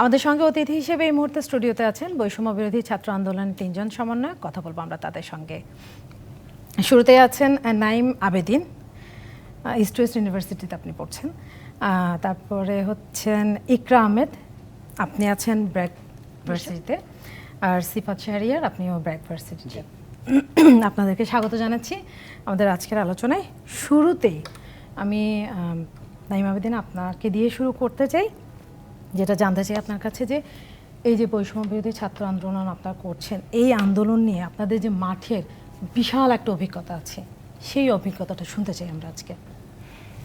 আমাদের সঙ্গে অতিথি হিসেবে এই মুহূর্তে স্টুডিওতে আছেন বৈষম্য বিরোধী ছাত্র আন্দোলনের তিনজন সমন্বয়ক। কথা বলব আমরা তাদের সঙ্গে। শুরুতে আছেন নাইম আবেদিন ইস্ট ওয়েস্ট ইউনিভার্সিটিতে আপনি পড়ছেন। তারপরে হচ্ছেন ইকরা আহমেদ, আপনি আছেন ব্র্যাক ভার্সিটিতে। আর সিফাত শাহরিয়ার, আপনিও ব্র্যাক ভার্সিটিতে। আপনাদেরকে স্বাগত জানাচ্ছি আমাদের আজকের আলোচনায়। শুরুতেই আমি নাইম আবেদিন আপনাকে দিয়ে শুরু করতে চাই। যেটা জানতে চাই আপনার কাছে যে এই যে বৈষম্য বিরোধী ছাত্র আন্দোলন আপনারা করছেন এই আন্দোলন নিয়ে আপনাদের যে মাঠের বিশাল একটা অভিজ্ঞতা আছে সেই অভিজ্ঞতাটা শুনতে চাই আমরা আজকে।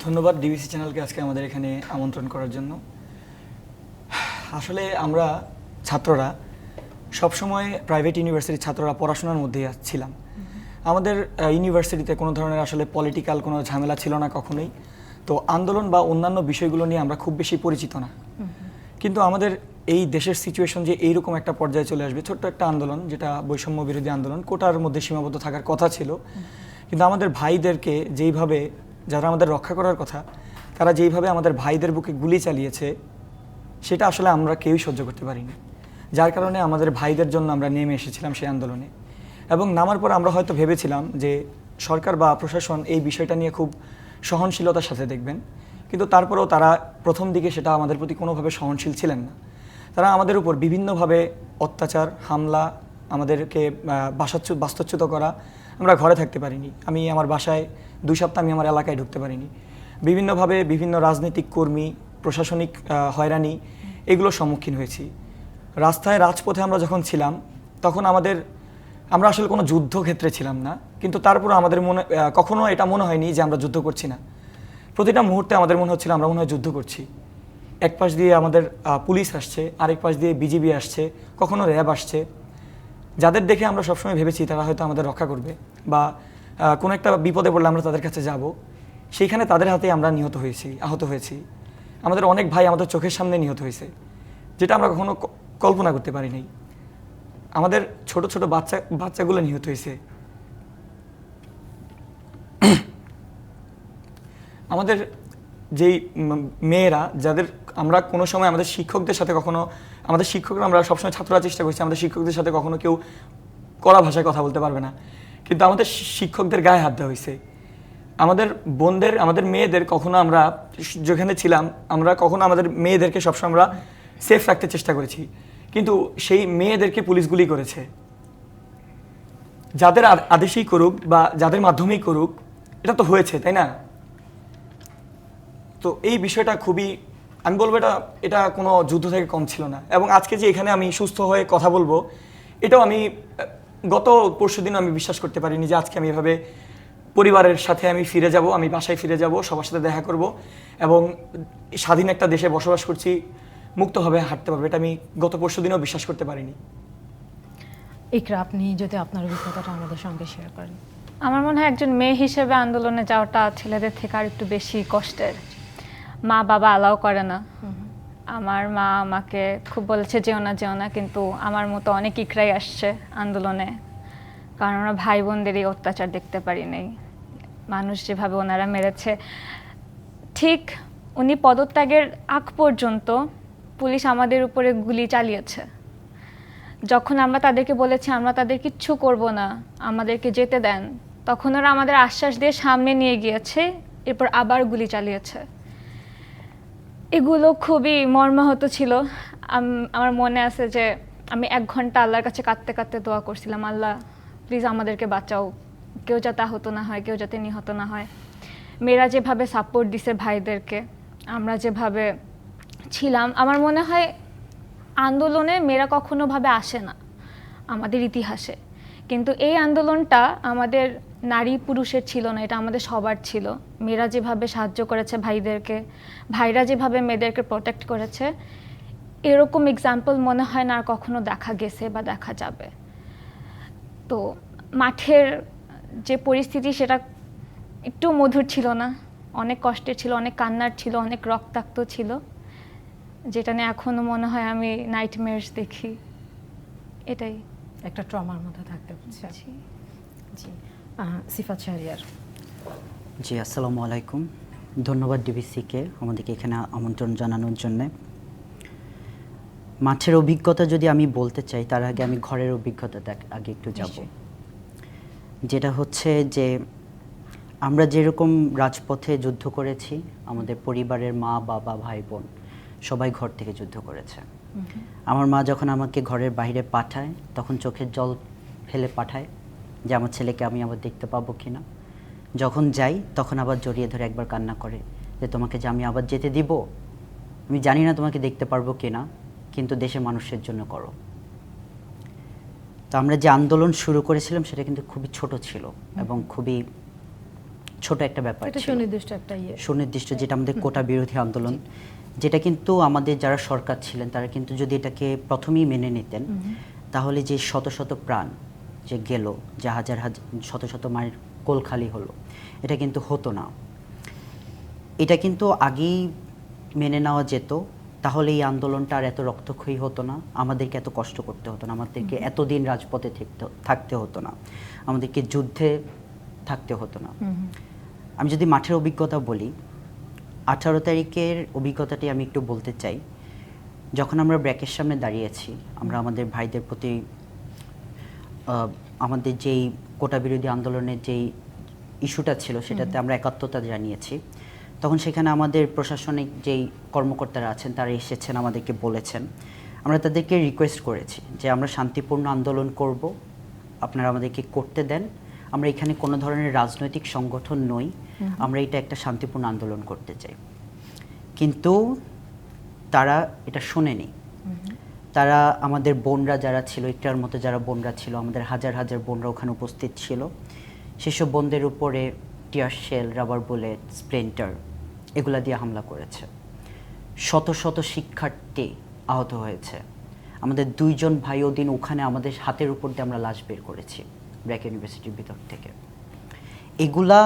ধন্যবাদ ডিবিসি চ্যানেলকে আজকে আমাদের এখানে আমন্ত্রণ করার জন্য। আসলে আমরা ছাত্ররা সবসময় প্রাইভেট ইউনিভার্সিটির ছাত্ররা পড়াশোনার মধ্যেই ছিলাম। আমাদের ইউনিভার্সিটিতে কোনো ধরনের আসলে পলিটিক্যাল কোনো ঝামেলা ছিল না কখনোই। তো আন্দোলন বা অন্যান্য বিষয়গুলো নিয়ে আমরা খুব বেশি পরিচিত না। কিন্তু আমাদের এই দেশের সিচুয়েশন যে এইরকম একটা পর্যায়ে চলে আসবে, ছোট্ট একটা আন্দোলন, যেটা বৈষম্য বিরোধী আন্দোলন, কোটার মধ্যে সীমাবদ্ধ থাকার কথা ছিল। কিন্তু আমাদের ভাইদেরকে যেইভাবে, যারা আমাদের রক্ষা করার কথা, তারা যেইভাবে আমাদের ভাইদের বুকে গুলি চালিয়েছে, সেটা আসলে আমরা কেউই সহ্য করতে পারিনি। যার কারণে আমাদের ভাইদের জন্য আমরা নেমে এসেছিলাম সেই আন্দোলনে। এবং নামার পর আমরা হয়তো ভেবেছিলাম যে সরকার বা প্রশাসন এই বিষয়টা নিয়ে খুব সহনশীলতার সাথে দেখবেন। কিন্তু তারপরেও তারা প্রথম দিকে সেটা আমাদের প্রতি কোনোভাবে সহনশীল ছিলেন না। তারা আমাদের উপর বিভিন্নভাবে অত্যাচার, হামলা, আমাদেরকে বাসাচ্যুত বাস্তুচ্যুত করা আমরা ঘরে থাকতে পারিনি। আমি আমার বাসায় দুই সপ্তাহ আমি আমার এলাকায় ঢুকতে পারিনি। বিভিন্নভাবে বিভিন্ন রাজনৈতিক কর্মী, প্রশাসনিক হয়রানি এগুলোর সম্মুখীন হয়েছি। রাস্তায়, রাজপথে আমরা যখন ছিলাম, তখন আমাদের, আমরা আসলে কোনো যুদ্ধক্ষেত্রে ছিলাম না। কিন্তু তারপর আমাদের মনে কখনো এটা মনে হয়নি যে আমরা যুদ্ধ করছি না। প্রতিটা মুহূর্তে আমাদের মনে হচ্ছিল আমরা মনে হয় যুদ্ধ করছি। এক পাশ দিয়ে আমাদের পুলিশ আসছে, আরেক পাশ দিয়ে বিজিবি আসছে, কখনো র্যাব আসছে। যাদের দেখে আমরা সবসময় ভেবেছি তারা হয়তো আমাদের রক্ষা করবে বা কোনো একটা বিপদে পড়লে আমরা তাদের কাছে যাব। সেইখানে তাদের হাতে আমরা নিহত হয়েছি, আহত হয়েছি। আমাদের অনেক ভাই আমাদের চোখের সামনে নিহত হয়েছে, যেটা আমরা কখনো কল্পনা করতে পারিনি আমাদের ছোট ছোট বাচ্চা, বাচ্চাগুলো নিহত হয়েছে। আমাদের যেই মেয়েরা, যাদের আমরা কোনো সময় আমাদের শিক্ষকদের সাথে কখনো, আমাদের শিক্ষকরা, আমরা সবসময় ছাত্ররা চেষ্টা করছি, আমাদের শিক্ষকদের সাথে কখনো কেউ কড়া ভাষায় কথা বলতে পারবে না। কিন্তু আমাদের শিক্ষকদের গায়ে হাত দেওয়া হয়েছে। আমাদের বোনদের, আমাদের মেয়েদের কখনো আমরা যেখানে ছিলাম, আমরা কখনো আমাদের মেয়েদেরকে সবসময় আমরা সেফ রাখতে চেষ্টা করেছি। কিন্তু সেই মেয়েদেরকে পুলিশ গুলি করেছে। যাদের আদেশেই করুক বা যাদের মাধ্যমেই করুক, এটা তো হয়েছে, তাই না? তো এই বিষয়টা খুবই, আমি বলব এটা এটা কোনো যুদ্ধ থেকে কম ছিল না। এবং আজকে যে এখানে আমি সুস্থ হয়ে কথা বলব, এটাও আমি, গত পরশু দিন আমি বিশ্বাস করতে পারিনি যে আজকে আমি এভাবে পরিবারের সাথে আমি ফিরে যাব, আমি বাসায় ফিরে যাব, সবার সাথে দেখা করব এবং স্বাধীন একটা দেশে বসবাস করছি, মুক্তভাবে হাঁটতে পারব। এটা আমি গত পরশু দিনও বিশ্বাস করতে পারিনি। ইকরা, আপনি যদি আপনার অভিজ্ঞতাটা আমাদের সঙ্গে শেয়ার করেন। আমার মনে হয় একজন মেয়ে হিসেবে আন্দোলনে যাওয়াটা ছেলেদের থেকে আর একটু বেশি কষ্টের। মা বাবা অ্যালাউ করে না। আমার মা আমাকে খুব বলেছে যেও না যেও না। কিন্তু আমার মতো অনেক ইকরাই আসছে আন্দোলনে। কারণ আমরা ভাই বোনদেরই অত্যাচার দেখতে পারি নাই। মানুষ যেভাবে ওনারা মেরেছে। ঠিক উনি পদত্যাগের আগ পর্যন্ত পুলিশ আমাদের উপরে গুলি চালিয়েছে। যখন আমরা তাদেরকে বলেছি আমরা তাদের কিচ্ছু করব না আমাদেরকে যেতে দেন। তখন ওরা আমাদের আশ্বাস দিয়ে সামনে নিয়ে গিয়েছে এরপর আবার গুলি চালিয়েছে। এগুলো খুবই মর্মাহত ছিল। আমার মনে আছে যে আমি এক ঘণ্টা আল্লাহর কাছে কাঁদতে কাঁদতে দোয়া করছিলাম, আল্লাহ প্লিজ আমাদেরকে বাঁচাও। কেউ যাতে আহত না হয়, কেউ যাতে নিহত না হয়। মেয়েরা যেভাবে সাপোর্ট দিছে ভাইদেরকে, আমরা যেভাবে ছিলাম, আমার মনে হয় আন্দোলনে মেয়েরা কখনোভাবে আসে না, আমাদের ইতিহাসে। কিন্তু এই আন্দোলনটা আমাদের নারী পুরুষের ছিল না এটা আমাদের সবার ছিল। মেয়েরা যেভাবে সাহায্য করেছে ভাইদেরকে ভাইরা যেভাবে মেয়েদেরকে প্রোটেক্ট করেছে এরকম এক্সাম্পল মনে হয় না আর কখনো দেখা গেছে বা দেখা যাবে। তো মাঠের যে পরিস্থিতি সেটা একটু মধুর ছিল না। অনেক কষ্টের ছিল অনেক কান্নার ছিল অনেক রক্তাক্ত ছিল। যেটা নিয়ে এখনও মনে হয় আমি নাইটমেয়ার্স দেখি। এটাই। একটা ট্রমার মধ্যে থাকতে হচ্ছে। জি। সিফাত শাহরিয়ার। জি আসসালামু আলাইকুম। ধন্যবাদ ডিবিসিকে আমাদেরকে এখানে আমন্ত্রণ জানানোর জন্যে। মাঠের অভিজ্ঞতা যদি আমি বলতে চাই তার আগে আমি ঘরের অভিজ্ঞতাটা আগে একটু যাব। যেটা হচ্ছে যে আমরা যেরকম রাজপথে যুদ্ধ করেছি আমাদের পরিবারের মা বাবা ভাই বোন সবাই ঘর থেকে যুদ্ধ করেছে। আমার মা যখন আমাকে ঘরের বাইরে পাঠায় তখন চোখের জল ফেলে পাঠায়। যে আমার ছেলেকে আমি আবার দেখতে পাবো কিনা। যখন যাই তখন আবার জড়িয়ে ধরে একবার কান্না করে যে তোমাকে যে আমি আবার যেতে দিব? আমি জানি না তোমাকে দেখতে পারব কিনা কিন্তু দেশের মানুষের জন্য করো। তো আমরা যে আন্দোলন শুরু করেছিলাম সেটা কিন্তু খুবই ছোট ছিল এবং খুবই ছোট একটা ব্যাপার সুনির্দিষ্ট একটা ইয়ে। সুনির্দিষ্ট যেটা আমাদের কোটা বিরোধী আন্দোলন। যেটা কিন্তু আমাদের যারা সরকার ছিলেন তারা কিন্তু যদি এটাকে প্রথমেই মেনে নিতেন তাহলে যে শত শত প্রাণ যে গেল যে হাজার হাজার শত শত মায়ের কোল খালি হলো। এটা কিন্তু হতো না। এটা কিন্তু আগেই মেনে নেওয়া যেত তাহলে এই আন্দোলনটা আর এত রক্তক্ষয়ী হতো না। আমাদেরকে এত কষ্ট করতে হতো না। আমাদেরকে এতদিন রাজপথে থাকতে হতো না। আমাদেরকে যুদ্ধে থাকতে হতো না। আমি যদি মাঠের অভিজ্ঞতা বলি আঠারো তারিখের অভিজ্ঞতাটি আমি একটু বলতে চাই। যখন আমরা ব্র্যাকের সামনে দাঁড়িয়েছি আমরা আমাদের ভাইদের প্রতি আমাদের যেই কোটা বিরোধী আন্দোলনের যেই ইস্যুটা ছিল সেটাতে আমরা একাত্মতা জানিয়েছি। তখন সেখানে আমাদের প্রশাসনিক যেই কর্মকর্তারা আছেন তারা এসেছেন আমাদেরকে বলেছেন। আমরা তাদেরকে রিকোয়েস্ট করেছি যে আমরা শান্তিপূর্ণ আন্দোলন করব আপনারা আমাদেরকে করতে দেন। আমরা এখানে কোনো ধরনের রাজনৈতিক সংগঠন নই আমরা এটা একটা শান্তিপূর্ণ আন্দোলন করতে চাই। কিন্তু তারা এটা শোনেনি। তারা আমাদের বোনরা যারা ছিল একটার মতো যারা বোনরা ছিল আমাদের হাজার হাজার বোনরা ওখানে উপস্থিত ছিল। সেসব বোনদের উপরে tear shell rubber bullet splinter এগুলা দিয়ে হামলা করেছে। শত শত শিক্ষার্থী আহত হয়েছে। আমাদের দুইজন ভাই ওদিন ওখানে আমাদের হাতের উপর দিয়ে আমরা লাশ বের করেছি ব্র্যাক ইউনিভার্সিটির ভিতর থেকে। এগুলা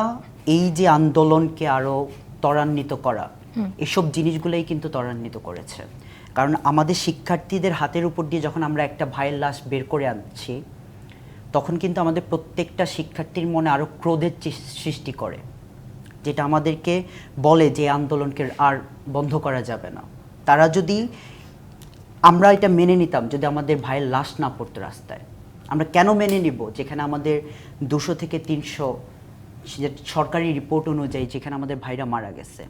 এই যে আন্দোলনকে আরও ত্বরান্বিত করা এসব জিনিসগুলোই কিন্তু ত্বরান্বিত করেছে। কারণ আমাদের শিক্ষার্থীদের হাতের উপর দিয়ে যখন আমরা একটা ভাইয়ের লাশ বের করে আনছি, তখন কিন্তু আমাদের প্রত্যেকটা শিক্ষার্থীর মনে আরও ক্রোধের সৃষ্টি করে, যেটা আমাদেরকে বলে যে আন্দোলনকে আর বন্ধ করা যাবে না। তারা যদি, আমরা এটা মেনে নিতাম যদি আমাদের ভাইয়ের লাশ না পড়তো রাস্তায়। আমরা কেন মেনে নিব? যেখানে আমাদের দুশো থেকে তিনশো সরকারি রিপোর্ট অনুযায়ী যেখানে আমাদের ভাইরা মারা গেছে।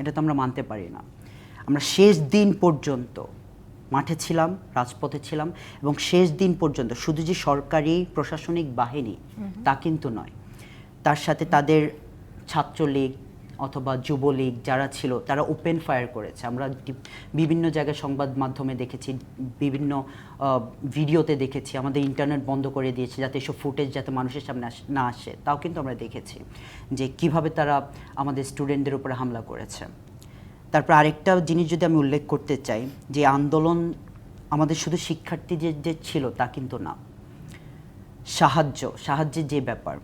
এটা তো আমরা মানতে পারি না। আমরা শেষ দিন পর্যন্ত মাঠে ছিলাম রাজপথে ছিলাম এবং শেষ দিন পর্যন্ত শুধু যে সরকারি প্রশাসনিক বাহিনী তা কিন্তু নয়। তার সাথে তাদের ছাত্রলীগ অথবা যুবলীগ যারা ছিল তারা ওপেন ফায়ার করেছে। আমরা বিভিন্ন জায়গায় সংবাদ মাধ্যমে দেখেছি বিভিন্ন ভিডিওতে দেখেছি আমাদের ইন্টারনেট বন্ধ করে দিয়েছে যাতে এসব ফুটেজ যাতে মানুষের সামনে না আসে। তাও কিন্তু আমরা দেখেছি যে কীভাবে তারা আমাদের স্টুডেন্টদের উপরে হামলা করেছে। তারপর আরেকটা জিনিস যদি আমি উল্লেখ করতে চাই যে আন্দোলন আমাদের শুধু শিক্ষার্থীদের যে ছিল তা কিন্তু না। সাহায্য সাহায্যের যে ব্যাপার।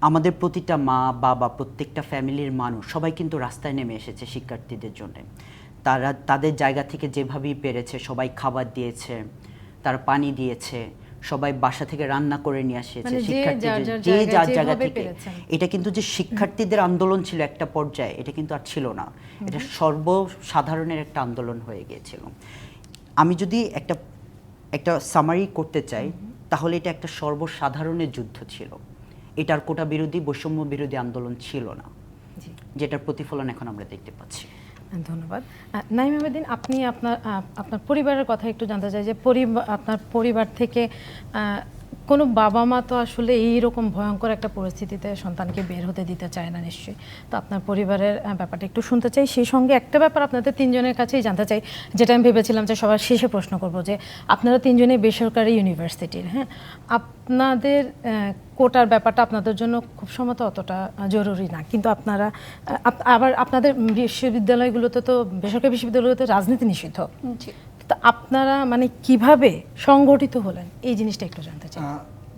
আমাদের প্রতিটা মা বাবা প্রত্যেকটা ফ্যামিলির মানুষ সবাই কিন্তু রাস্তায় নেমে এসেছে শিক্ষার্থীদের জন্য। তারা তাদের জায়গা থেকে যেভাবেই পেরেছে সবাই খাবার দিয়েছে তারা পানি দিয়েছে সবাই বাসা থেকে রান্না করে নিয়ে আসেছে মানে যে শিক্ষার্থীদের যার জায়গা থেকে। এটা কিন্তু যে শিক্ষার্থীদের আন্দোলন ছিল একটা পর্যায়ে এটা কিন্তু আর ছিল না। এটা সর্বসাধারণের একটা আন্দোলন হয়ে গিয়েছিল। আমি যদি একটা একটা সামারি করতে চাই তাহলে এটা একটা সর্বসাধারণের যুদ্ধ ছিল। এটার কোটা বিরোধী বৈষম্য বিরোধী আন্দোলন ছিল না। যেটার প্রতিফলন এখন আমরা দেখতে পাচ্ছি। ধন্যবাদ। নাইম আবেদিন, আপনি আপনার আপনার পরিবারের কথা একটু জানতে চাই যে পরিবার আপনার পরিবার থেকে কোনো বাবা মা তো আসলে এই রকম ভয়ঙ্কর একটা পরিস্থিতিতে সন্তানকে বের হতে দিতে চায় না নিশ্চয়ই। তো আপনার পরিবারের ব্যাপারটা একটু শুনতে চাই। সেই সঙ্গে একটা ব্যাপার আপনাদের তিনজনের কাছেই জানতে চাই। যেটা আমি ভেবেছিলাম যে সবার শেষে প্রশ্ন করব যে, আপনারা তিনজনেই বেসরকারি ইউনিভার্সিটির হ্যাঁ? আপনাদের কোটার ব্যাপারটা আপনাদের জন্য খুব সম্ভবত অতটা জরুরি না। কিন্তু আপনারা আবার আপনাদের বিশ্ববিদ্যালয়গুলোতে তো, বেসরকারি বিশ্ববিদ্যালয়গুলোতে রাজনীতি নিষিদ্ধ। তো আপনারা মানে কীভাবে সংগঠিত হলেন? এই জিনিসটা একটু জানতে চাই।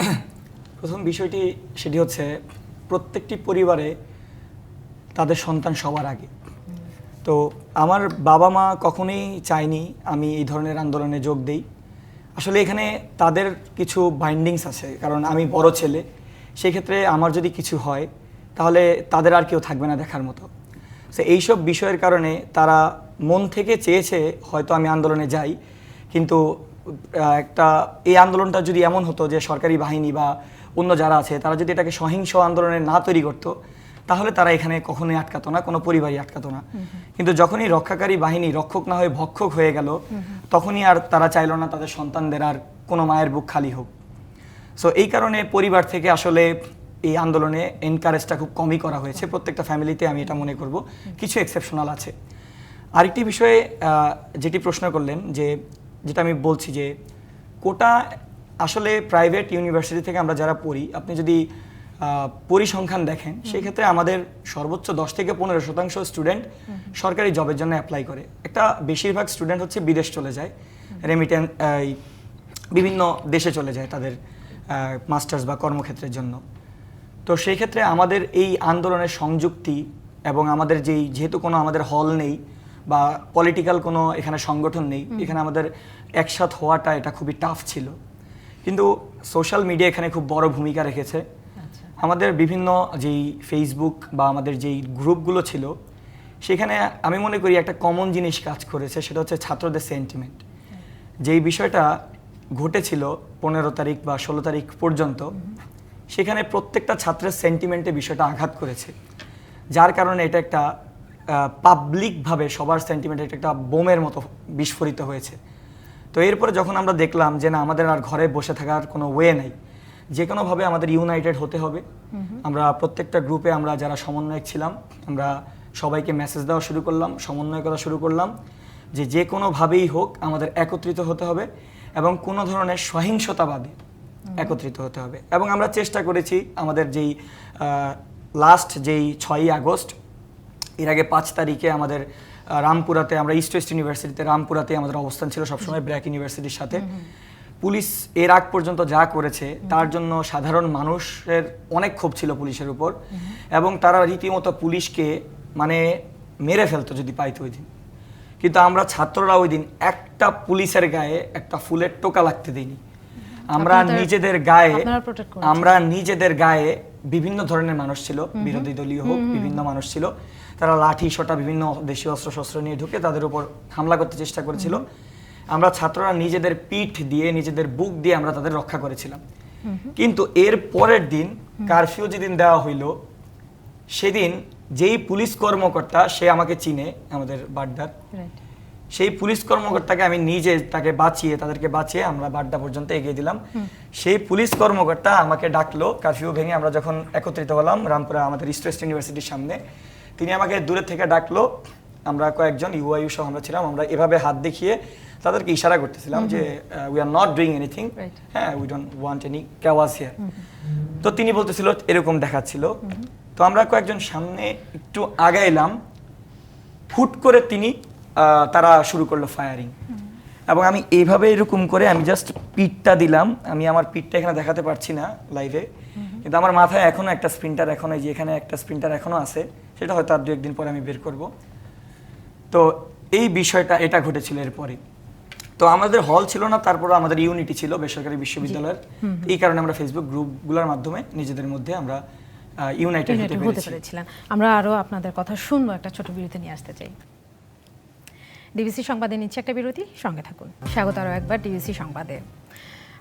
প্রথম বিষয়টি সেটি হচ্ছে প্রত্যেকটি পরিবারে তাদের সন্তান সবার আগে। তো আমার বাবা মা কখনোই চায়নি আমি এই ধরনের আন্দোলনে যোগ দেই। আসলে এখানে তাদের কিছু বাইন্ডিংস আছে, কারণ আমি বড় ছেলে। সেই ক্ষেত্রে আমার যদি কিছু হয়, তাহলে তাদের আর কেউ থাকবে না দেখার মতো। সো এইসব বিষয়ের কারণে তারা মন থেকে চেয়েছে হয়তো আমি আন্দোলনে যাই কিন্তু একটা এই আন্দোলনটা যদি এমন হতো যে সরকারি বাহিনী বা অন্য যারা আছে তারা যদি এটাকে সহিংস আন্দোলনে না তৈরি করতো তাহলে তারা এখানে কখনোই আটকাতো না কোনো পরিবারই আটকাতো না। কিন্তু যখনই রক্ষাকারী বাহিনী রক্ষক না হয়ে ভক্ষক হয়ে গেল তখনই আর তারা চাইলো না তাদের সন্তানদের আর কোনো মায়ের বুক খালি হোক। সো এই কারণে পরিবার থেকে আসলে এই আন্দোলনে এনকারেজটা খুব কমই করা হয়েছে। প্রত্যেকটা ফ্যামিলিতে আমি এটা মনে করব। কিছু এক্সেপশনাল আছে। আরেকটি বিষয়ে যেটি প্রশ্ন করলেন যে যেটা আমি বলছি যে কোটা আসলে প্রাইভেট ইউনিভার্সিটি থেকে আমরা যারা পড়ি আপনি যদি পরিসংখ্যান দেখেন সেই ক্ষেত্রে আমাদের সর্বোচ্চ দশ থেকে পনেরো শতাংশ স্টুডেন্ট সরকারি জবের জন্য অ্যাপ্লাই করে। একটা বেশিরভাগ স্টুডেন্ট হচ্ছে বিদেশ চলে যায় রেমিটেন্স বিভিন্ন দেশে চলে যায় তাদের মাস্টার্স বা কর্মক্ষেত্রের জন্য। তো সেই ক্ষেত্রে আমাদের এই আন্দোলনের সংযুক্তি এবং আমাদের যেই যেহেতু কোনো আমাদের হল নেই বা পলিটিক্যাল কোনো এখানে সংগঠন নেই এখানে আমাদের একসাথ হওয়াটা এটা খুবই টাফ ছিল। কিন্তু সোশ্যাল মিডিয়া এখানে খুব বড় ভূমিকা রেখেছে। আচ্ছা। আমাদের বিভিন্ন যেই ফেসবুক বা আমাদের যেই গ্রুপগুলো ছিল সেখানে আমি মনে করি একটা কমন জিনিস কাজ করেছে সেটা হচ্ছে ছাত্রদের সেন্টিমেন্ট যেই বিষয়টা ঘটেছিল পনেরো তারিখ বা ষোলো তারিখ পর্যন্ত সেখানে প্রত্যেকটা ছাত্রের সেন্টিমেন্টে বিষয়টা আঘাত করেছে। যার কারণে এটা একটা পাবলিকভাবে সবার সেন্টিমেন্ট একটা বোমের মতো বিস্ফোরিত হয়েছে। তো এরপরে যখন আমরা দেখলাম যে না আমাদের আর ঘরে বসে থাকার কোনো ওয়ে নেই যে কোনোভাবে আমাদের ইউনাইটেড হতে হবে। আমরা প্রত্যেকটা গ্রুপে আমরা যারা সমন্বয়ক ছিলাম আমরা সবাইকে মেসেজ দেওয়া শুরু করলাম সমন্বয় করা শুরু করলাম যে যে কোনোভাবেই হোক আমাদের একত্রিত হতে হবে এবং কোনো ধরনের সহিংসতাবাদী একত্রিত হতে হবে। এবং আমরা চেষ্টা করেছি আমাদের যেই লাস্ট যেই ছয়ই আগস্ট এর আগে পাঁচ তারিখে আমাদের রামপুরাতে আমরা ইস্ট ওয়েস্ট ইউনিভার্সিটিতে রামপুরাতে আমাদের অবস্থান ছিল সবসময় ব্র্যাক ইউনিভার্সিটির সাথে। পুলিশ এর আগ পর্যন্ত যা করেছে তার জন্য সাধারণ মানুষের অনেক ক্ষোভ ছিল পুলিশের উপর। এবং তারা রীতিমতো পুলিশকে মানে মেরে ফেলতো যদি পাইতো ওই দিন। কিন্তু আমরা ছাত্ররা ওই দিন একটা পুলিশের গায়ে একটা ফুলের টোকা লাগতে দিইনি। আমরা নিজেদের গায়ে। আমরা নিজেদের গায়ে বিভিন্ন ধরনের মানুষ ছিল বিরোধী দলীয় হোক বিভিন্ন মানুষ ছিল। তারা লাঠি সোটা বিভিন্ন দেশীয় অস্ত্র শস্ত্র নিয়ে ঢুকে তাদের উপর হামলা করতে চেষ্টা করেছিল। আমরা ছাত্ররা নিজেদের পিঠ দিয়ে নিজেদের বুক দিয়ে আমরা তাদের রক্ষা করেছিলাম। কিন্তু এর পরের দিন কারফিউ যেদিন দেওয়া হইল সেদিন যেই পুলিশ কর্মকর্তা সে আমাকে চিনে আমাদের বাড্ডার। সেই পুলিশ কর্মকর্তাকে আমি নিজে তাকে বাঁচিয়ে তাদেরকে বাঁচিয়ে আমরা বাড্ডা পর্যন্ত এগিয়ে দিলাম। সেই পুলিশ কর্মকর্তা আমাকে ডাকলো কারফিউ ভেঙে আমরা যখন একত্রিত হলাম রামপুরা আমাদের ইস্ট ওয়েস্ট ইউনিভার্সিটির সামনে তিনি আমাকে দূরে থেকে ডাকলো। আমরা কয়েকজন ইউআইউ সহ আমরা ছিলাম আমরা এভাবে হাত দেখিয়ে তাদেরকে ইশারা করতেছিলাম যে we are not doing anything হ্যাঁ উই ডোন্ট ওয়ান্ট এনি কেওয়াজ হিয়ার তো তিনি বলতেছিল এরকম দেখাচ্ছিল। তো আমরা কয়েকজন সামনে একটু আগাইলাম। ফুট করে তিনি তারা শুরু করল ফায়ারিং এবং আমি এইভাবে এরকম করে আমি জাস্ট পিঠটা দিলাম। আমি আমার পিঠটা এখানে দেখাতে পারছি না লাইভে কিন্তু আমার মাথায় এখনও একটা স্প্রিন্টার এখনও যে এখানে একটা স্প্রিন্টার এখনও আছে সেটা হয়তো আর দু একদিন পরে আমি বের করব। তো এই বিষয়টা এটা ঘটেছিল এরপরে। তো আমাদের হল ছিল না তারপর আমাদের ইউনিটি ছিল বেসরকারি বিশ্ববিদ্যালয়ের। এই কারণে আমরা ফেসবুক গ্রুপগুলোর মাধ্যমে নিজেদের মধ্যে আমরা ইউনাইটেড হতে ইউনাইটেড হতে পেরেছি। পেরেছিলেন আমরা আরও আপনাদের কথা শুনব একটা ছোট বিরতি নিয়ে আসতে চাই। ডিবিসি সংবাদে নিচ্ছে একটা বিরতি, সঙ্গে থাকুন। স্বাগত আরও একবার ডিবিসি সংবাদে।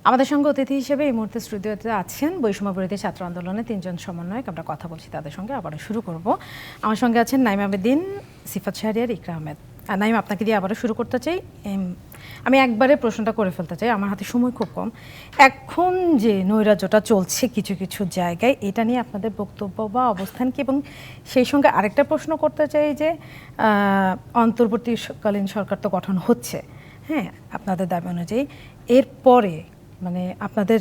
আমাদের সঙ্গে অতিথি হিসেবে এই মুহূর্তে স্টুডিওতে আছেন বৈষম্য বিরোধী ছাত্র আন্দোলনে তিনজন সমন্বয়ক। আমরা কথা বলছি তাদের সঙ্গে, আবারও শুরু করব। আমার সঙ্গে আছেন নাইম আবেদিন, সিফাত শাহরিয়ার ইকরা আহমেদ। আর নাইম আপনাকে দিয়ে আবারও শুরু করতে চাই। আমি একবারে প্রশ্নটা করে ফেলতে চাই। আমার হাতে সময় খুব কম। এখন যে নৈরাজ্যটা চলছে কিছু কিছু জায়গায়, এটা নিয়ে আপনাদের বক্তব্য বা অবস্থান কি? এবং সেই সঙ্গে আরেকটা প্রশ্ন করতে চাই যে অন্তর্বর্তীকালীন সরকার তো গঠন হচ্ছে। হ্যাঁ আপনাদের দাবি অনুযায়ী। এরপরে মানে আপনাদের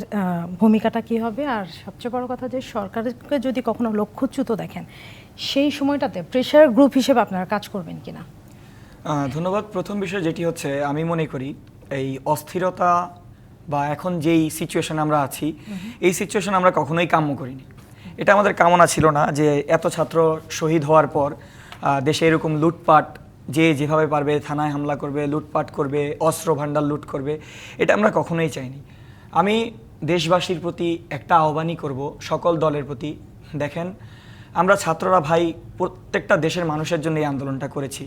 ভূমিকাটা কি হবে? আর সবচেয়ে বড় কথা যে, সরকারকে যদি কখনো লক্ষ্যচ্যুত দেখেন, সেই সময়টাতে প্রেশার গ্রুপ হিসেবে আপনারা কাজ করবেন কিনা? ধন্যবাদ। প্রথম বিষয় যেটি হচ্ছে আমি মনে করি এই অস্থিরতা বা এখন যেই সিচুয়েশন আমরা আছি এই সিচুয়েশন আমরা কখনোই কাম্য করিনি। এটা আমাদের কামনা ছিল না যে এত ছাত্র শহীদ হওয়ার পর দেশে এরকম লুটপাট যে যেভাবে পারবে থানায় হামলা করবে লুটপাট করবে অস্ত্র ভাণ্ডার লুট করবে এটা আমরা কখনোই চাইনি। আমি দেশবাসীর প্রতি একটা আহ্বানই করব সকল দলের প্রতি। দেখেন আমরা ছাত্ররা ভাই প্রত্যেকটা দেশের মানুষের জন্য এই আন্দোলনটা করেছি।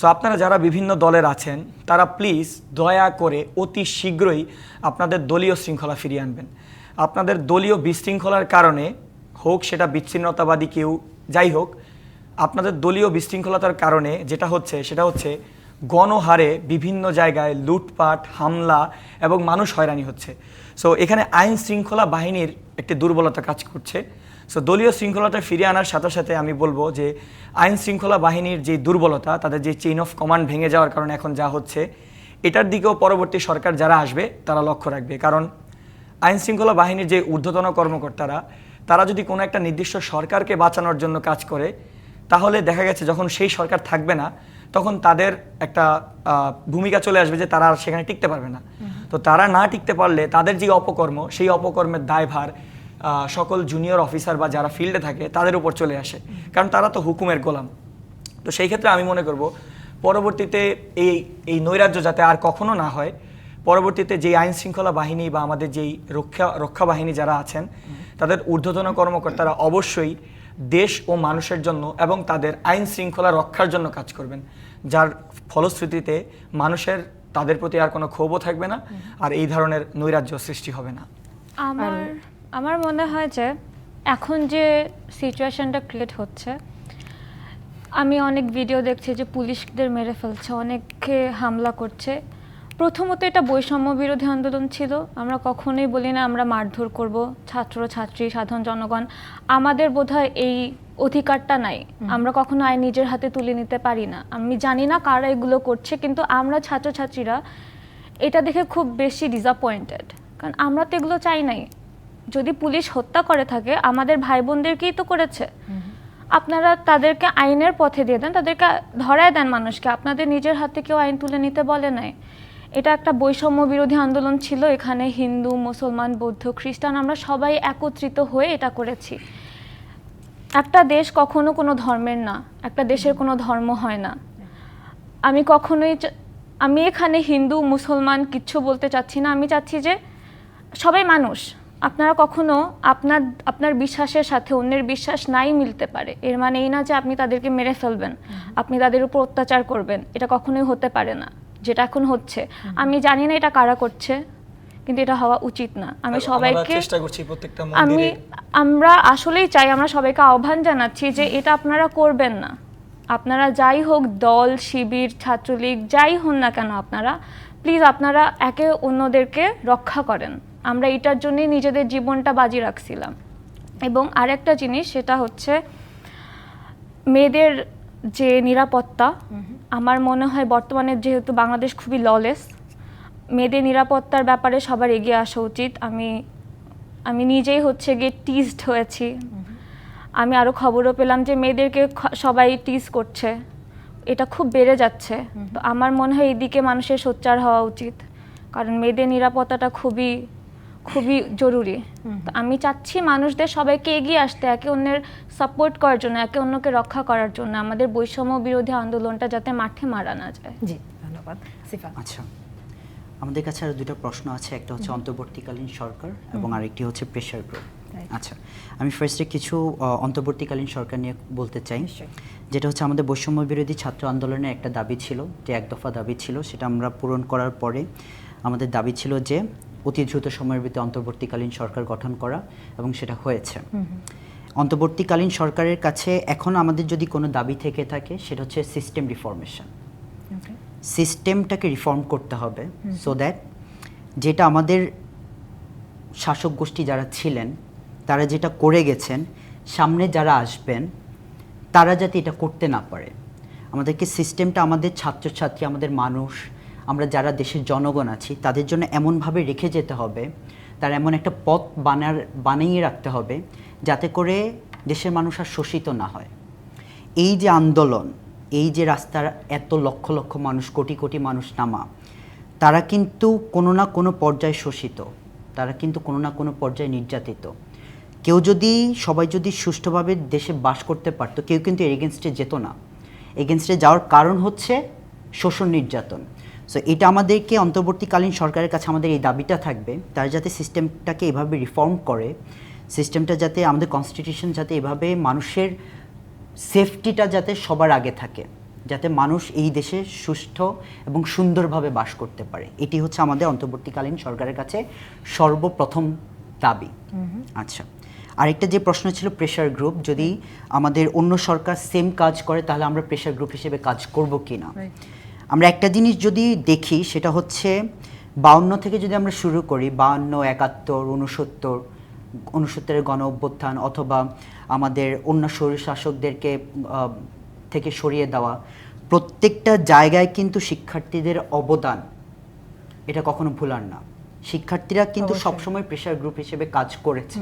সো আপনারা যারা বিভিন্ন দলের আছেন, তারা প্লিজ দয়া করে অতি শীঘ্রই আপনাদের দলীয় শৃঙ্খলা ফিরিয়ে আনবেন। আপনাদের দলীয় বিশৃঙ্খলার কারণে হোক সেটা বিচ্ছিন্নতাবাদী কেউ, যাই হোক, আপনাদের দলীয় বিশৃঙ্খলতার কারণে যেটা হচ্ছে, সেটা হচ্ছে গণহারে বিভিন্ন জায়গায় লুটপাট, হামলা এবং মানুষ হয়রানি হচ্ছে। সো এখানে আইন শৃঙ্খলা বাহিনীর একটি দুর্বলতা কাজ করছে। সো দলীয় শৃঙ্খলাটা ফিরিয়ে আনার সাথে সাথে আমি বলব যে আইন শৃঙ্খলা বাহিনীর যে দুর্বলতা তাদের যে চেইন অফ কমান্ড ভেঙে যাওয়ার কারণে এখন যা হচ্ছে এটার দিকেও পরবর্তী সরকার যারা আসবে তারা লক্ষ্য রাখবে। কারণ আইন শৃঙ্খলা বাহিনীর যে ঊর্ধ্বতন কর্মকর্তারা তারা যদি কোনো একটা নির্দিষ্ট সরকারকে বাঁচানোর জন্য কাজ করে তাহলে দেখা গেছে যখন সেই সরকার থাকবে না তখন তাদের একটা ভূমিকা চলে আসবে যে তারা আর সেখানে টিকতে পারবে না। তো তারা না টিকতে পারলে তাদের যে অপকর্ম সেই অপকর্মের দায়ভার সকল জুনিয়র অফিসার বা যারা ফিল্ডে থাকে তাদের উপর চলে আসে। কারণ তারা তো হুকুমের গোলাম। তো সেই ক্ষেত্রে আমি মনে করব পরবর্তীতে এই এই নৈরাজ্য যাতে আর কখনো না হয় পরবর্তীতে যে আইন শৃঙ্খলা বাহিনী বা আমাদের যেই রক্ষা রক্ষা বাহিনী যারা আছেন তাদের ঊর্ধ্বতন কর্মকর্তারা অবশ্যই দেশ ও মানুষের জন্য এবং তাদের আইন শৃঙ্খলা রক্ষার জন্য কাজ করবেন। যার ফলশ্রুতিতে মানুষের তাদের প্রতি আর কোনো ক্ষোভও থাকবে না আর এই ধরনের নৈরাজ্য সৃষ্টি হবে না। আমার আমার মনে হয় যে এখন যে সিচুয়েশনটা ক্রিয়েট হচ্ছে আমি অনেক ভিডিও দেখছি যে পুলিশদের মেরে ফেলছে অনেককে হামলা করছে। প্রথমত এটা বৈষম্য বিরোধী আন্দোলন ছিল। আমরা কখনোই বলি না আমরা মারধর করব ছাত্র ছাত্রী সাধারণ জনগণ। আমাদের বোধহয় এই অধিকারটা নাই। আমরা কখনো আইন নিজের হাতে তুলে নিতে পারি না। আমি জানি না কারা এগুলো করছে কিন্তু আমরা ছাত্রছাত্রীরা এটা দেখে খুব বেশি ডিসঅ্যাপয়েন্টেড কারণ আমরা তো এগুলো চাই নাই। যদি পুলিশ হত্যা করে থাকে, আমাদের ভাই বোনদেরকেই তো করেছে। আপনারা তাদেরকে আইনের পথে দিয়ে দেন, তাদেরকে ধরায় দেন মানুষকে। আপনাদের নিজের হাতে কেউ আইন তুলে নিতে বলে নাই। এটা একটা বৈষম্য বিরোধী আন্দোলন ছিল, এখানে হিন্দু, মুসলমান, বৌদ্ধ, খ্রিস্টান, আমরা সবাই একত্রিত হয়ে এটা করেছি। একটা দেশ কখনো কোনো ধর্মের না, একটা দেশের কোনো ধর্ম হয় না। আমি কখনোই আমি এখানে হিন্দু, মুসলমান কিচ্ছু বলতে চাচ্ছি না। আমি চাচ্ছি যে সবাই মানুষ আপনারা কখনো আপনার আপনার বিশ্বাসের সাথে অন্যের বিশ্বাস নাই মিলতে পারে। এর মানে এই না যে আপনি তাদেরকে মেরে ফেলবেন। আপনি তাদের উপর অত্যাচার করবেন। এটা কখনোই হতে পারে না। যেটা এখন হচ্ছে। আমি জানি না এটা কারা করছে কিন্তু এটা হওয়া উচিত না। আমি সবাইকে চেষ্টা করছি প্রত্যেকটা আমি আমরা আসলেই চাই আমরা সবাইকে আহ্বান জানাচ্ছি যে এটা আপনারা করবেন না। আপনারা যাই হোক দল শিবির ছাত্রলীগ যাই হন না কেন আপনারা প্লিজ আপনারা একে অন্যদেরকে রক্ষা করেন। আমরা এটার জন্যই নিজেদের জীবনটা বাজি রাখছিলাম। এবং আরেকটা জিনিস সেটা হচ্ছে, মেয়েদের যে নিরাপত্তা, আমার মনে হয় বর্তমানে যেহেতু বাংলাদেশ খুবই ললেস মেয়েদের নিরাপত্তার ব্যাপারে সবার এগিয়ে আসা উচিত। আমি আমি নিজেই হচ্ছে গিয়ে টিজড হয়েছি। আমি আরও খবরও পেলাম যে মেয়েদেরকে সবাই টিজ করছে। এটা খুব বেড়ে যাচ্ছে। তো আমার মনে হয় এদিকে মানুষের সোচ্চার হওয়া উচিত। কারণ মেয়েদের নিরাপত্তাটা খুবই খুবই জরুরি। তো আমি চাচ্ছি মানুষদের সবাইকে এগিয়ে আসতে একে অন্যের সাপোর্ট করার জন্য একে অন্যকে রক্ষা করার জন্য আমাদের বৈষম্য বিরোধী আন্দোলনটা যাতে মাঠে মারা না যায়। জি ধন্যবাদ। সিফা। আচ্ছা আমাদের কাছে আরও দুটো প্রশ্ন আছে একটা হচ্ছে অন্তর্বর্তীকালীন সরকার এবং আরেকটি হচ্ছে প্রেশার গ্রুপ. আচ্ছা আমি ফার্স্টে কিছু অন্তর্বর্তীকালীন সরকার নিয়ে বলতে চাই। যেটা হচ্ছে আমাদের বৈষম্য বিরোধী ছাত্র আন্দোলনের একটা দাবি ছিল যে এক দফা দাবি ছিল সেটা আমরা পূরণ করার পরে আমাদের দাবি ছিল যে অতি দ্রুত সময়ের ভিতরে অন্তর্বর্তীকালীন সরকার গঠন করা এবং সেটা হয়েছে। অন্তর্বর্তীকালীন সরকারের কাছে এখন আমাদের যদি কোনো দাবি থেকে থাকে সেটা হচ্ছে সিস্টেম রিফর্মেশন সিস্টেমটাকে রিফর্ম করতে হবে সো দ্যাট যেটা আমাদের শাসক গোষ্ঠী যারা ছিলেন তারা যেটা করে গেছেন সামনে যারা আসবেন তারা যাতে এটা করতে না পারে। আমাদেরকে সিস্টেমটা আমাদের ছাত্রছাত্রী আমাদের মানুষ আমরা যারা দেশের জনগণ আছি, তাদের জন্য এমনভাবে রেখে যেতে হবে, তার এমন একটা পথ বানার, বানিয়ে রাখতে হবে যাতে করে দেশের মানুষ আর শোষিত না হয়। এই যে আন্দোলন, এই যে রাস্তার এত লক্ষ লক্ষ মানুষ, কোটি কোটি মানুষ নামা, তারা কিন্তু কোনো না কোনো পর্যায়ে শোষিত, তারা কিন্তু কোনো না কোনো পর্যায়ে নির্যাতিত। কেউ যদি, সবাই যদি সুষ্ঠুভাবে দেশে বাস করতে পারতো, কেউ কিন্তু এগেনস্টে যেত না। এগেনস্টে যাওয়ার কারণ হচ্ছে শোষণ নির্যাতন। সো এটা আমাদেরকে অন্তর্বর্তীকালীন সরকারের কাছে আমাদের এই দাবিটা থাকবে তারা যাতে সিস্টেমটাকে এভাবে রিফর্ম করে সিস্টেমটা যাতে আমাদের কনস্টিটিউশন যাতে এভাবে মানুষের সেফটিটা যাতে সবার আগে থাকে যাতে মানুষ এই দেশে সুস্থ এবং সুন্দরভাবে বাস করতে পারে। এটি হচ্ছে আমাদের অন্তর্বর্তীকালীন সরকারের কাছে সর্বপ্রথম দাবি। আচ্ছা আরেকটা যে প্রশ্ন ছিল প্রেশার গ্রুপ যদি আমাদের অন্য সরকার সেম কাজ করে তাহলে আমরা প্রেশার গ্রুপ হিসেবে কাজ করব কি না. আমরা একটা জিনিস যদি দেখি সেটা হচ্ছে বাউন্ন থেকে যদি আমরা শুরু করি বাউন্ন একাত্তর উনসত্তর উনসত্তরের গণ অভ্যুত্থান অথবা আমাদের অন্য শরীর শাসকদেরকে থেকে সরিয়ে দেওয়া প্রত্যেকটা জায়গায় কিন্তু শিক্ষার্থীদের অবদান এটা কখনো ভুলার না। শিক্ষার্থীরা কিন্তু সবসময় প্রেশার গ্রুপ হিসেবে কাজ করেছে।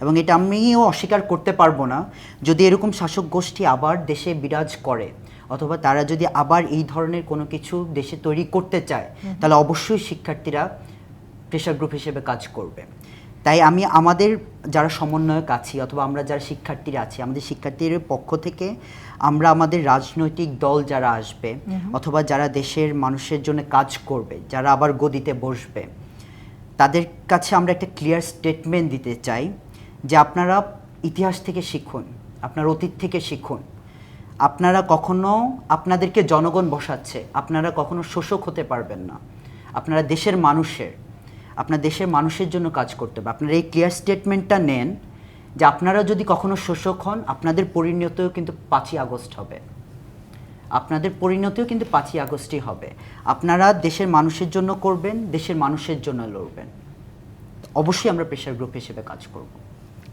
এবং এটা আমিও অস্বীকার করতে পারব না যদি এরকম শাসক গোষ্ঠী আবার দেশে বিরাজ করে। অথবা তারা যদি আবার এই ধরনের কোনো কিছু দেশে তৈরি করতে চায় তাহলে অবশ্যই শিক্ষার্থীরা প্রেশার গ্রুপ হিসেবে কাজ করবে। তাই আমি আমাদের যারা সমন্বয়ক আছি অথবা আমরা যারা শিক্ষার্থীরা আছি আমাদের শিক্ষার্থীদের পক্ষ থেকে আমরা আমাদের রাজনৈতিক দল যারা আসবে অথবা যারা দেশের মানুষের জন্য কাজ করবে যারা আবার গদিতে বসবে তাদের কাছে আমরা একটা ক্লিয়ার স্টেটমেন্ট দিতে চাই যে আপনারা ইতিহাস থেকে শিখুন আপনার অতীত থেকে শিখুন। আপনারা কখনো আপনাদেরকে জনগণ বসাচ্ছে আপনারা কখনো শোষক হতে পারবেন না। আপনারা দেশের মানুষের আপনার দেশের মানুষের জন্য কাজ করতে হবে। আপনারা এই ক্লিয়ার স্টেটমেন্টটা নেন যে আপনারা যদি কখনো শোষক হন আপনাদের পরিণতিও কিন্তু পাঁচই আগস্ট হবে। আপনাদের পরিণতিও কিন্তু পাঁচই আগস্টই হবে। আপনারা দেশের মানুষের জন্য করবেন দেশের মানুষের জন্য লড়বেন। অবশ্যই আমরা প্রেশার গ্রুপ হিসেবে কাজ করব।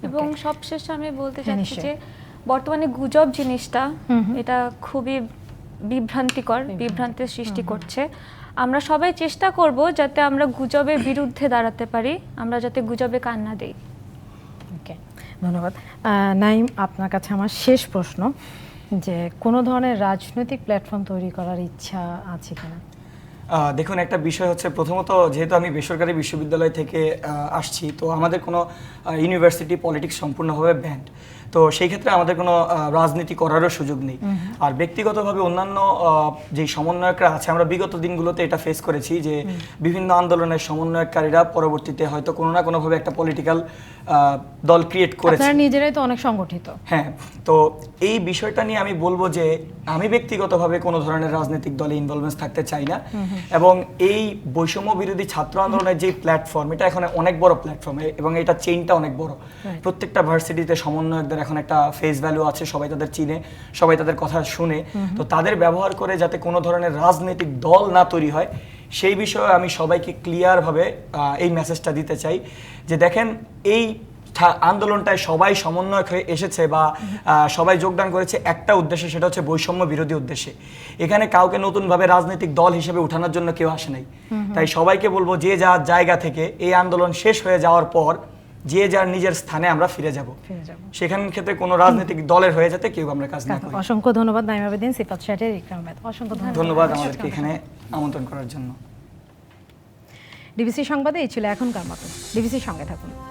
এবং সবশেষে আমি বলতে হ্যাঁ, চাচ্ছি নিশ্চয়ই। যে বর্তমানে গুজব জিনিসটা এটা খুবই বিভ্রান্তিকর বিভ্রান্তির সৃষ্টি করছে। আমরা সবাই চেষ্টা করব যাতে আমরা গুজবের বিরুদ্ধে দাঁড়াতে পারি আমরা যাতে গুজবে কান না দিই। ওকে ধন্যবাদ। নাইম আপনার কাছে আমার শেষ প্রশ্ন যে কোনো ধরনের রাজনৈতিক প্ল্যাটফর্ম তৈরি করার ইচ্ছা আছে কিনা? দেখুন একটা বিষয় হচ্ছে প্রথমত যেহেতু আমি বেসরকারি বিশ্ববিদ্যালয় থেকে আসছি তো আমাদের কোনো ইউনিভার্সিটি পলিটিক্স সম্পূর্ণভাবে ব্যান্ড। তো সেই ক্ষেত্রে আমাদের কোনো রাজনীতি করারও সুযোগ নেই। আর ব্যক্তিগতভাবে অন্যান্য যে সমন্বয়করা আছে আমরা বিগত দিনগুলোতে এটা ফেস করেছি যে বিভিন্ন আন্দোলনের সমন্বয়কারীরা পরবর্তীতে হয়তো কোনো না কোনোভাবে একটা পলিটিক্যাল দল ক্রিয়েট করেছে। আপনারা নিজেরাই তো অনেক সংগঠিত। হ্যাঁ তো এই বিষয়টা নিয়ে আমি বলব যে আমি ব্যক্তিগতভাবে কোনো ধরনের রাজনৈতিক দলে ইনভলভমেন্স থাকতে চাই না। এবং এই বৈষম্য বিরোধী ছাত্র আন্দোলনের যে প্ল্যাটফর্ম এটা এখন অনেক বড় প্ল্যাটফর্ম এবং এটা চেইনটা অনেক বড়। প্রত্যেকটা ভার্সিটিতে সমন্বয়কদের এখন একটা ফেস ভ্যালু আছে সবাই তাদের চিনে সবাই তাদের কথা শুনে। তো তাদের ব্যবহার করে যাতে কোনো ধরনের রাজনৈতিক দল না তৈরি হয় সেই বিষয়ে আমি সবাইকে ক্লিয়ারভাবে এই মেসেজটা দিতে চাই। যে দেখেন এই আন্দোলনটায় সবাই সমন্বয়ক হয়ে এসেছে বা সবাই যোগদান করেছে একটা উদ্দেশ্যে সেটা হচ্ছে বৈষম্য বিরোধী উদ্দেশ্যে। এখানে কাউকে নতুনভাবে রাজনৈতিক দল হিসেবে উঠানোর জন্য কেউ আসে নাই। তাই সবাইকে বলব যে যার জায়গা থেকে এই আন্দোলন শেষ হয়ে যাওয়ার পর যে যার নিজের স্থানে আমরা ফিরে যাব। ফিরে যাব। সেখান ক্ষেত্রে কোনো রাজনৈতিক দলের হয়ে যাতে কেউ আমরা কাজ না করি। অসংখ্য ধন্যবাদ নাইম আবেদিন সিফাত শাহের ইকরাম। অসংখ্য ধন্যবাদ। ধন্যবাদ আমাদেরকে এখানে আমন্ত্রণ করার জন্য। ডিবিসি সংবাদে এই ছিল এখনকার মতো। ডিবিসির সঙ্গে থাকুন।